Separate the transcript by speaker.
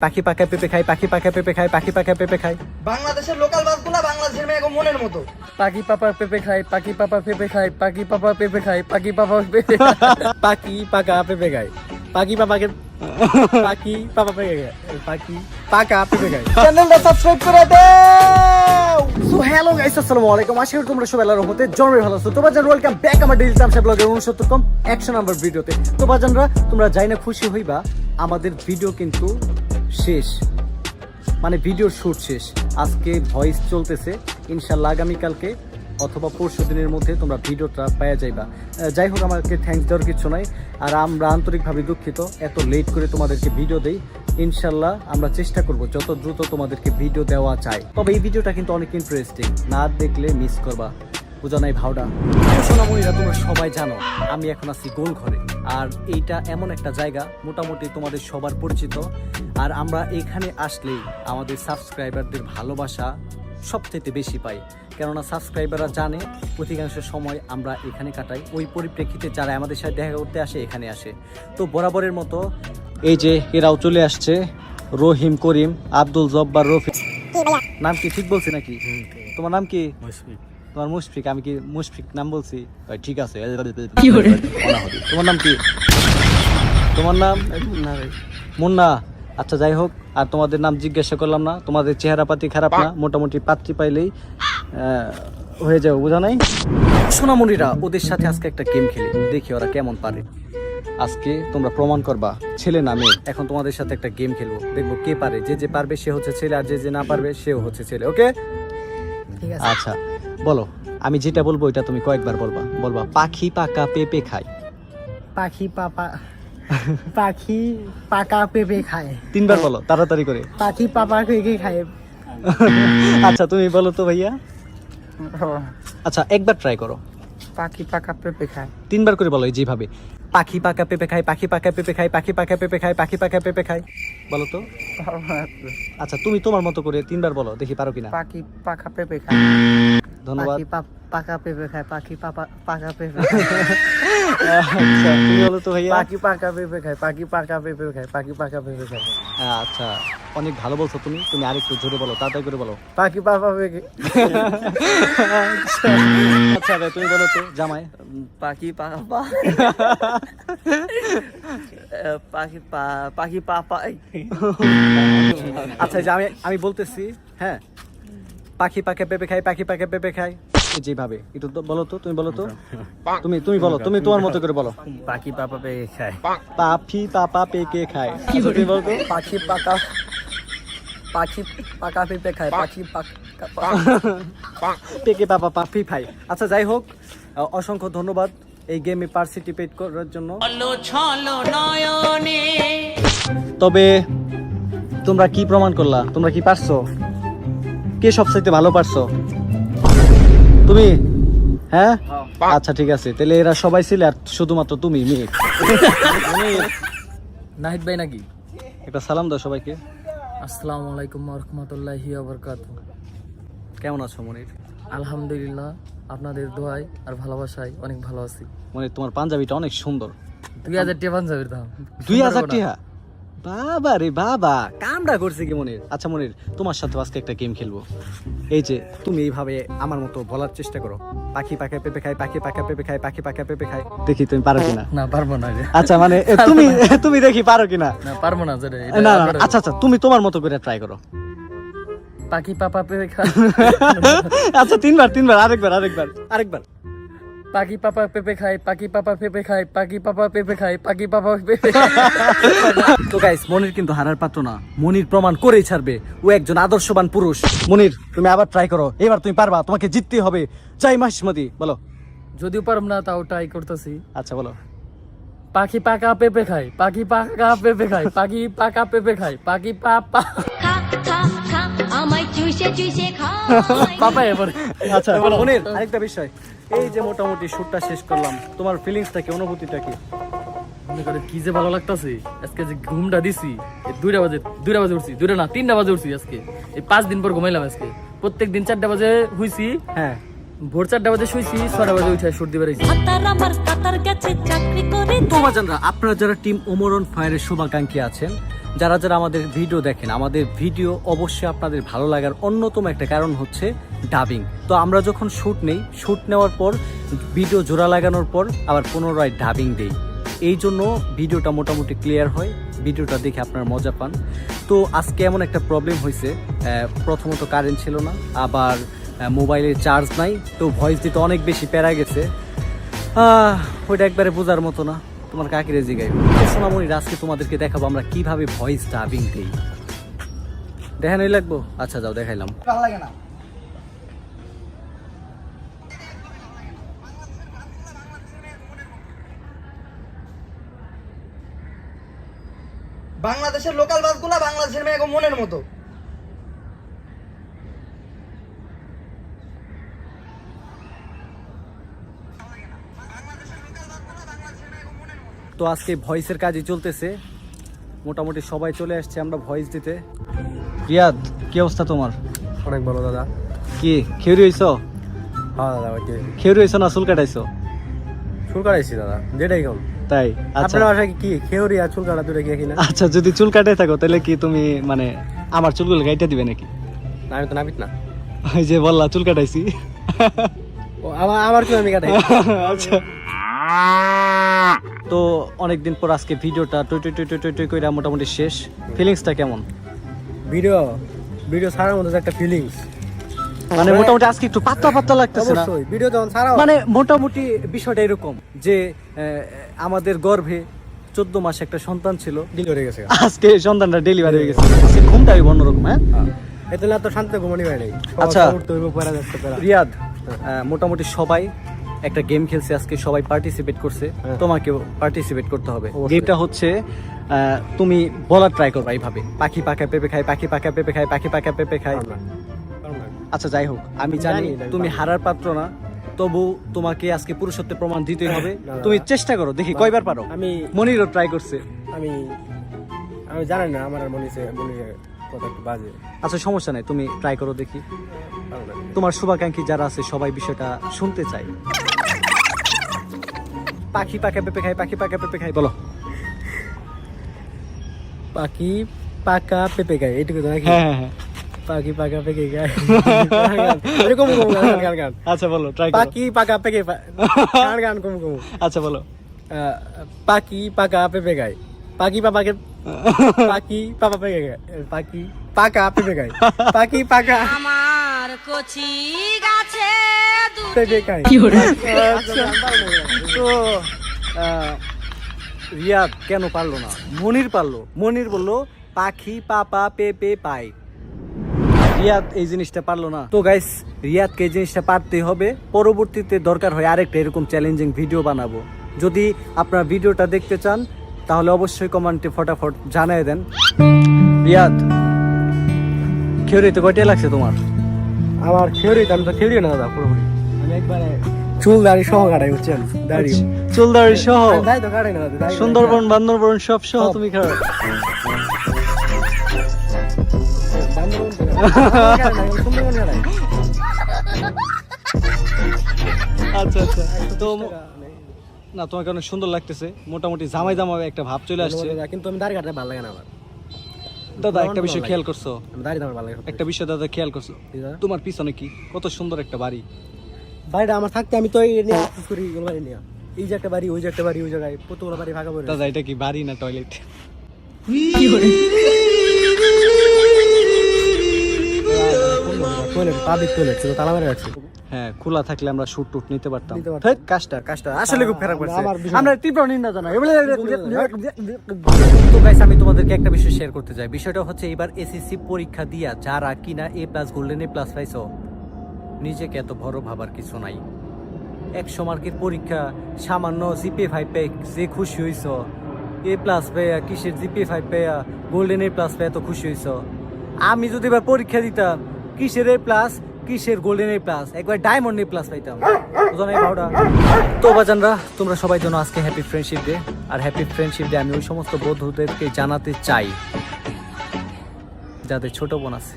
Speaker 1: পাখি পাকা পেঁপে খায় পাখি পাকা পেঁপে খায় পাখি পাকা পেঁপে খায়
Speaker 2: বাংলাদেশের লোকাল বাসগুলা বাংলাদেশের মেয়ে মনের মতো।
Speaker 3: পাখি পাপা পেঁপে খায় পাখি পাপা পেঁপে খায় পাখি পাপা পেঁপে খায় পাখি পাপা পেঁপে
Speaker 1: পাখি পাকা পেঁপে খায় পাখি পাপাকে পাখি পাপা পেঁপে খায় পাখি পাকা পেঁপে খায় চ্যানেলটা সাবস্ক্রাইব করে দাও। সো হ্যালো গাইস আসসালামু আলাইকুম। আশা করি তোমরা সবাই আল্লাহর রহমতে জন্মে ভালো আছো। তোমরা জান ওয়েলকাম ব্যাক আমার ডেইলি ব্লগের 69 কম অ্যাকশন নাম্বার ভিডিওতে তো। বাজানরা তোমরা যাই না খুশি হইবা আমাদের ভিডিও কিন্তু শেষ। মানে ভিডিওর শুট শেষ। আজকে ভয়েস চলতেছে। ইনশাল্লাহ আগামীকালকে অথবা পরশু দিনের মধ্যে তোমরা ভিডিওটা পাওয়া যাইবা। যাই হোক, আমাকে থ্যাঙ্কস দেওয়ার কিছু নাই। আর আমরা আন্তরিকভাবে দুঃখিত। এত লেট করে তোমাদেরকে ভিডিও দেই। ইনশাল্লাহ আমরা চেষ্টা করব যত দ্রুত তোমাদেরকে ভিডিও দেওয়া চাই তবে এই ভিডিওটা কিন্তু অনেক ইন্টারেস্টিং না দেখলে মিস করবা। বোঝা নাই ভাওডা? সোনামণিরা তোমরা সবাই জানো আমি এখন আছি গোল ঘরে। আর এইটা এমন একটা জায়গা মোটামুটি তোমাদের সবার পরিচিত। আর আমরা এখানে আসলেই আমাদের সাবস্ক্রাইবারদের ভালোবাসা সবচেয়ে বেশি পাই। কেননা সাবস্ক্রাইবাররা জানে অধিকাংশ সময় আমরা এখানে কাটাই। ওই পরিপ্রেক্ষিতে যারা আমাদের সাথে দেখা করতে আসে এখানে আসে। তো বরাবরের মতো এই যে এরাও চলে আসছে রহিম করিম আব্দুল জব্বার রফি নাম কি ঠিক বলছি নাকি? তোমার নাম কি? তোমার মুশফিক আমি কি মুশফিক নাম বলছি? ভাই, ঠিক আছে। তোমার নাম কি? তোমার নাম? মুন্না আচ্ছা যাই হোক আর তোমাদের নাম জিজ্ঞাসা করলাম না। তোমাদের চেহারা পাতি খারাপ না মোটামুটি পাত্রী পাইলেই হয়ে যাবে বোঝা নাই? সোনামণিরা ওদের সাথে আজকে একটা গেম খেলি। দেখি ওরা কেমন পারে। আজকে তোমরা প্রমাণ করবা ছেলে না মেয়ে। এখন তোমাদের সাথে একটা গেম খেলব। দেখব কে পারে। যে যে পারবে সে হচ্ছে ছেলে আর যে যে না পারবে সেও হচ্ছে ছেলে ওকে আচ্ছা। বলো আমি যেটা বলব এটা তুমি কয়েকবার বলবা। বলবা পাখি পাকা পেঁপে খায়।
Speaker 3: পাখি পাপা পাখি পাকা পেঁপে খায়।
Speaker 1: তিনবার বলো তাড়াতাড়ি করে।
Speaker 3: পাখি পাপা পেঁপে খায়।
Speaker 1: আচ্ছা তুমি বলো তো ভাইয়া। আচ্ছা একবার ট্রাই করো।
Speaker 3: পাখি পাকা পেঁপে খায়।
Speaker 1: তিনবার করে বলো যেভাবে। পাখি পাকা পেঁপে খায় পাখি পাকা পেঁপে খায় পাখি পাকা পেঁপে খায় পাখি পাকা পেঁপে খায়। বলো তো। আচ্ছা তুমি তোমার মতো করে তিনবার বলো দেখি পারো কিনা।
Speaker 3: পাখি পাকা পেঁপে খায়।
Speaker 1: ধন্যবাদ।
Speaker 3: পাকা পেঁপে খায় পাখি পাপা পাকা পেঁপে।
Speaker 1: আচ্ছা তুমি বলো তো ভাইয়া।
Speaker 3: পাখি পাকা পেঁপে খায় পাখি পাকা পেঁপে খায় পাখি পাকা পেঁপে খায়।
Speaker 1: আচ্ছা অনেক ভালো বলছো তুমি। তুমি আরেকটু জোরে বলো তাড়াতাড়ি করে বলো।
Speaker 3: পাখি পেঁপে।
Speaker 1: আচ্ছা ভাই তুমি বলো তো জামাই।
Speaker 3: পাখি পাকা পাখি পা- পাখি পাপা
Speaker 1: আচ্ছা যে আমি আমি বলতেছি হ্যাঁ পাখি পাকে পেঁপে খাই পাখি পাকে পেঁপে খায় এই যেভাবে। একটু তো বলো তো তুমি বলো তো। তুমি তুমি বলো তুমি তোমার মতো করে বলো।
Speaker 3: পাখি পাপা পেঁপে খায়।
Speaker 1: পাফি পাপা পেকে খায়। আচ্ছা, তুমি বলো তো।
Speaker 3: পাখি পাকা পাখি পাকা পেঁপে খায় পাখি পাকা
Speaker 1: পেকে। পাপা পাফি খায়। আচ্ছা যাই হোক অসংখ্য ধন্যবাদ এই গেমে পার্টিসিপেট করার জন্য। তবে তোমরা কি প্রমাণ করলা? তোমরা কি পারছ? কে সবচাইতে ভালো পারছ? তুমি? হ্যাঁ? আচ্ছা ঠিক আছে। তাহলে এরা সবাই ছিল আর শুধুমাত্র তুমি মেয়ে।
Speaker 3: নাহিদ ভাই নাকি?
Speaker 1: একটা সালাম দাও সবাইকে।
Speaker 3: আসসালামু আলাইকুম রহমতুল্লাহি আবরকাত
Speaker 1: কেমন আছো মনির?
Speaker 3: আলহামদুলিল্লাহ আপনাদের দোয়ায় আর ভালোবাসায় অনেক ভালো আছি।
Speaker 1: মনির তোমার পাঞ্জাবিটা অনেক সুন্দর।
Speaker 3: দুই হাজার টিয়া পাঞ্জাবির দাম।
Speaker 1: দুই হাজার টিহা বাবা রে বাবা কামটা করছে কি মনির? আচ্ছা মনির তোমার সাথে আজকে একটা গেম খেলব। এই যে তুমি এইভাবে আমার মতো বলার চেষ্টা করো। পাখি পাখা পেঁপে খায় পাখি পাখা পেঁপে খায় পাখি পাখা পেঁপে খায়। দেখি তুমি পারো কিনা?
Speaker 3: না পারব না রে।
Speaker 1: আচ্ছা মানে তুমি তুমি দেখি পারো কিনা?
Speaker 3: না পারব না যেটা
Speaker 1: না না না, আচ্ছা আচ্ছা তুমি তোমার মতো করে ট্রাই করো।
Speaker 3: পাখি পাপা পেঁপে খায়।
Speaker 1: আচ্ছা তিনবার তিনবার আরেকবার আরেকবার আরেকবার।
Speaker 3: পাখি পাপা পেঁপে খায় পাখি পাপা পেঁপে খায় পাখি পাপা পেঁপে খায় পাখি পাপা পেঁপে
Speaker 1: তো গাইস মনির কিন্তু হারার পাত্র না। মনির প্রমাণ করেই ছাড়বে। ও একজন আদর্শবান পুরুষ। মনির তুমি আবার ট্রাই করো। এবার তুমি পারবা তোমাকে জিততে হবে। চাই মাসমতি বলো।
Speaker 3: যদিও পারব না তাও ট্রাই করতেছি।
Speaker 1: আচ্ছা বলো।
Speaker 3: পাখি পাকা পেঁপে খায় পাখি পাকা পেঁপে খায় পাখি পাকা পেঁপে খায় পাখি পাপা।
Speaker 4: খা খা খা আমায় চুষে চুষে খা
Speaker 3: পাপা এবার।
Speaker 1: আচ্ছা মনির আরেকটা বিষয়। এই যে মোটামুটি শুটটা শেষ করলাম তোমার ফিলিংসটা কি অনুভূতিটা কি?
Speaker 3: মনে করে কি যে ভালো লাগতাছে আজকে যে ঘুমটা দিছি এই দুইটা বাজে দুইটা বাজে উঠছি দুইটা না তিনটা বাজে উঠছি আজকে। এই পাঁচ দিন পর ঘুমাইলাম আজকে। প্রত্যেক দিন চারটা বাজে হুইছি
Speaker 1: হ্যাঁ।
Speaker 3: ভোর চারটা বাজে শুইছি ছটা বাজে উঠে সর্দি
Speaker 4: করে।
Speaker 1: তো বাজানরা আপনারা যারা টিম ওমরন ফায়ারের শুভাকাঙ্ক্ষী আছেন যারা যারা আমাদের ভিডিও দেখেন, আমাদের ভিডিও অবশ্যই আপনাদের ভালো লাগার অন্যতম একটা কারণ হচ্ছে ডাবিং তো আমরা যখন শ্যুট নেই শ্যুট নেওয়ার পর ভিডিও জোড়া লাগানোর পর আবার পুনরায় ডাবিং দেই। এই জন্য ভিডিওটা মোটামুটি ক্লিয়ার হয় ভিডিওটা দেখে আপনারা মজা পান। তো আজকে এমন একটা প্রবলেম হয়েছে প্রথমত কারেন্ট ছিল না, আবার মোবাইলের চার্জ নাই, তো ভয়েস দিতে অনেক বেশি প্যারা গেছে। ওইটা একবারে বোঝার মতো না। তোমার কাকিরে জিগাই সোনামণি আজকে তোমাদেরকে দেখাবো আমরা কীভাবে ভয়েস ডাবিং দিই। দেখানোই লাগবো? আচ্ছা যাও, দেখাইলাম।
Speaker 2: বাংলাদেশের লোকাল বাসগুলা বাংলাদেশের মেয়ে মনের মতো।
Speaker 1: তো আজকে ভয়েসের কাজই চলতেছে। মোটামুটি সবাই চলে আসছে আমরা ভয়েস দিতে। রিয়াদ কি অবস্থা তোমার?
Speaker 5: অনেক ভালো দাদা।
Speaker 1: কি খেউরি হইছ?
Speaker 5: হ্যাঁ দাদা ওকে
Speaker 1: খেউরি। হইছ না চুল কাটাইছো?
Speaker 5: চুল কাটাইছি দাদা যেটাই খাও
Speaker 1: তাই আচ্ছা।
Speaker 5: আপনার বাসায় কি খেউরি আর চুল কাটা দুটো কি কিনা
Speaker 1: আচ্ছা যদি চুল কাটাই থাকো তাহলে কি তুমি মানে আমার চুলগুলো গাইটা দিবে নাকি?
Speaker 5: না আমি তো নাবিত না।
Speaker 1: ওই যে বললা চুল কাটাইছি।
Speaker 5: ও আমার আমার চুল আমি কাটাই।
Speaker 1: আচ্ছা। তো অনেকদিন পর আজকে ভিডিওটা টুই টুই টুই টুই টুই কইরা মোটামুটি শেষ। ফিলিংসটা কেমন?
Speaker 5: ভিডিও ভিডিও ছাড়ার মধ্যে একটা ফিলিংস
Speaker 1: মানে মোটামুটি আজকে একটু পাতলা পাতলা লাগতেছে না?
Speaker 5: ভিডিও যখন ছাড়া
Speaker 1: মানে মোটামুটি বিষয়টা এরকম যে আমাদের গর্ভে চোদ্দ মাসে একটা সন্তান ছিল।
Speaker 5: ডিল হয়ে গেছে।
Speaker 1: আজকে সন্তানটা ডেলিভারি হয়ে গেছে। আজকে ঘুমটা হইব অন্যরকম হ্যাঁ?
Speaker 5: এতে না তো শান্তি ঘুমানি হয় নাই।
Speaker 1: আচ্ছা। রিয়াদ মোটামুটি সবাই একটা গেম খেলছে আজকে সবাই পার্টিসিপেট করছে।
Speaker 5: হ্যাঁ।
Speaker 1: তোমাকেও পার্টিসিপেট করতে হবে। গেমটা হচ্ছে তুমি বলার ট্রাই করবা এইভাবে। পাখি পাকা পেঁপে খায় পাখি পাকা পেঁপে খায় পাখি পাকা পেঁপে খায়। আচ্ছা যাই হোক আমি জানি তুমি হারার পাত্র না তবু তোমাকে আজকে পুরুষত্বের প্রমাণ দিতে হবে। তুমি চেষ্টা করো দেখি কয়বার পারো।
Speaker 5: আমি
Speaker 1: মনিরও ট্রাই করছে।
Speaker 5: আমি আমি জানি না আমার মনে মনে হয় কত একটু বাজে।
Speaker 1: আচ্ছা সমস্যা নাই তুমি ট্রাই করো দেখি। তোমার শুভাকাঙ্ক্ষী যারা আছে সবাই বিষয়টা শুনতে চাই পাখি পাকা পেঁপে খায় পাখি পাকা পেঁপে খায় বলো।
Speaker 5: পাখি পাকা পেঁপে গায় এইটুকু তো নাকি?
Speaker 1: হ্যাঁ হ্যাঁ হ্যাঁ।
Speaker 5: পাখি পাকা পেঁপে গায় এরকম গান
Speaker 1: আচ্ছা বলো ট্রাই
Speaker 5: পাখি পাকা পেঁপে গান গান কম কম।
Speaker 1: আচ্ছা বলো।
Speaker 5: পাখি পাকা পেঁপে গায় পাখি পাপাকে পাখি পাপা পেঁপে গায় পাখি পাকা পেঁপে গায় পাখি পাকা
Speaker 4: আমার কচি গাছে
Speaker 1: আচ্ছা। তো রিয়াদ কেন পারল না? মনির পারল। মনির বলল পাখি পাপা পেপে পাই। রিয়াদ এই জিনিসটা পারল না। তো গাইস রিয়াদকে এই জিনিসটা পারতেই হবে। পরবর্তীতে দরকার হয় আরেকটা এরকম চ্যালেঞ্জিং ভিডিও বানাবো। যদি আপনারা ভিডিওটা দেখতে চান তাহলে অবশ্যই কমেন্টে ফটাফট জানিয়ে দেন। রিয়াদ খেউরিতে কয়টা লাগছে তোমার?
Speaker 5: আমার থিওরি আমি তো থিওরি না দাদা পুরোপুরি। চুল দাড়ি সহ কাটাই বুঝছেন? দাড়ি।
Speaker 1: সহ?
Speaker 5: আমি দাড়ি তো কাটাই না
Speaker 1: সুন্দরবন বান্দরবন সব সহ তুমি খাও। আচ্ছা আচ্ছা। তো না তোমাকে অনেক সুন্দর লাগতেছে। মোটামুটি জামাই জামাই একটা ভাব চলে আসছে।
Speaker 5: কিন্তু আমি দাড়ি কাটতে ভালো লাগে না আমার।
Speaker 1: দাদা একটা বিষয় খেয়াল করছ। একটা বিষয় দাদা খেয়াল করছ। তোমার পিছনে কি? কত সুন্দর একটা বাড়ি।
Speaker 5: বাড়িটা আমার থাকতে আমি তো এই করি বাড়ি নিয়ে এই যে একটা বাড়ি ওই যে একটা বাড়ি ওই জায়গায় কতগুলো বাড়ি ফাঁকা পড়ে
Speaker 1: দাদা এটা কি বাড়ি না টয়লেট
Speaker 5: টয়লেট পাবলিক টয়লেট ছিল তালা মেরে রাখছে
Speaker 1: হ্যাঁ খোলা থাকলে আমরা শুট টুট নিতে পারতাম কাজটা কাজটা আসলে খুব খারাপ করছে
Speaker 5: আমরা
Speaker 1: তীব্র নিন্দা জানাই তো গাইস আমি তোমাদেরকে একটা বিষয় শেয়ার করতে চাই বিষয়টা হচ্ছে এবার এসএসসি পরীক্ষা দিয়া যারা কিনা A plus golden A plus পাইছো নিজেকে এত বড় ভাবার কিছু নাই। একশো মার্কের পরীক্ষা, সামান্য জিপে ফাইভ পেয়ে যে খুশি হইছ, এ প্লাস পেয়া, কিসের জিপে ফাইভ পেয়া, গোল্ডেন এ প্লাস পেয়ে এত খুশি হইছ। আমি যদি এবার পরীক্ষা দিতাম, কিসের এ প্লাস, কিসের গোল্ডেন এ প্লাস, একবার ডায়মন্ড এ প্লাস পাইতাম। বুঝো না এই? তো বাজানরা, তোমরা সবাই জন্য আজকে হ্যাপি ফ্রেন্ডশিপ ডে, আর হ্যাপি ফ্রেন্ডশিপ ডে আমি ওই সমস্ত বন্ধুদেরকে জানাতে চাই। যাদের ছোট বোন আছে।